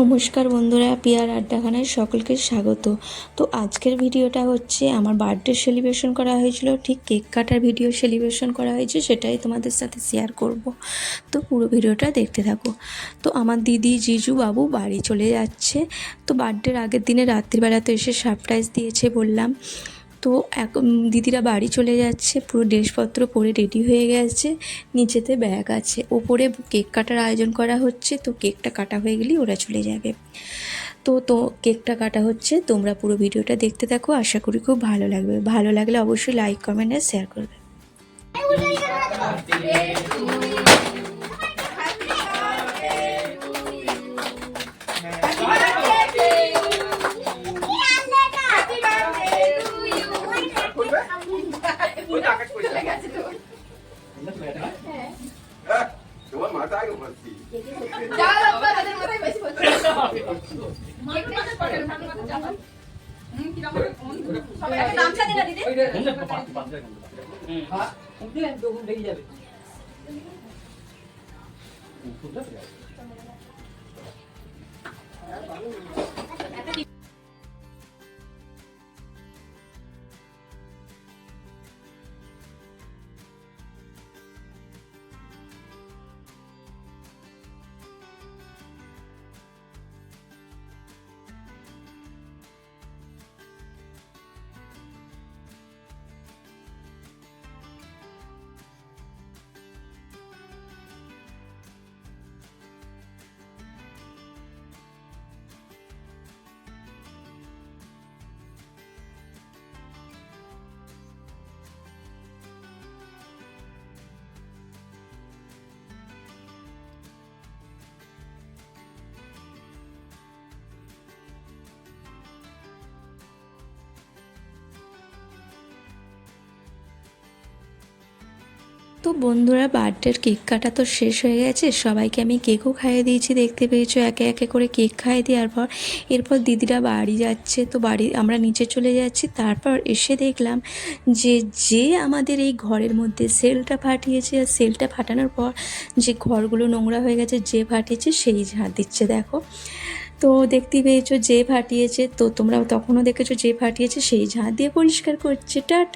নমস্কার বন্ধুরা, পিয়ার আড্ডাখানায় সকলকে স্বাগত। তো আজকের ভিডিওটা হচ্ছে, আমার বার্থডে সেলিব্রেশন করা হয়েছিল, ঠিক কেক কাটার ভিডিও সেলিব্রেশন করা হয়েছে, সেটাই তোমাদের সাথে শেয়ার করব। তো পুরো ভিডিওটা দেখতে থাকো। তো আমার দিদি, জিজু বাবু বাড়ি চলে যাচ্ছে। তো বার্থডের আগের দিনে রাত্রিবেলা তো এসে সারপ্রাইজ দিয়েছে বললাম। তো এক দিদিরা বাড়ি চলে যাচ্ছে, পুরো ড্রেসপত্র পরে রেডি হয়ে গেছে, নিচেতে ব্যাগ আছে। ওপরে কেক কাটার আয়োজন করা হচ্ছে, তো কেকটা কাটা হয়ে গেলেই ওরা চলে যাবে। তো তো কেকটা কাটা হচ্ছে, তোমরা পুরো ভিডিওটা দেখতে থাকো, আশা করি খুব ভালো লাগবে। ভালো লাগলে অবশ্যই লাইক কমেন্ট আর শেয়ার করবে। তোমার মাথায় উপস্থিত তো বন্ধুরা, বার্থডের কেক কাটা তো শেষ হয়ে গেছে। সবাইকে আমি কেকও খাইয়ে দিয়েছি, দেখতে পেয়েছ? একে একে করে কেক খাইয়ে দেওয়ার পর এরপর দিদিরা বাড়ি যাচ্ছে। তো বাড়ি, আমরা নিচে চলে যাচ্ছি। তারপর এসে দেখলাম যে যে আমাদের এই ঘরের মধ্যে সেলটা ফাটিয়েছে। আর সেলটা ফাটানোর পর যে ঘরগুলো নোংরা হয়ে গেছে, যে ফাটিয়েছে, সেই ঝাড় দিচ্ছে, দেখো। তো দেখতে পেয়েছ যে ফাটিয়েছে। তো তোমরা তখনও দেখেছ যে ফাটিয়েছে, সেই ঝাড় দিয়ে পরিষ্কার করছে। টাটা!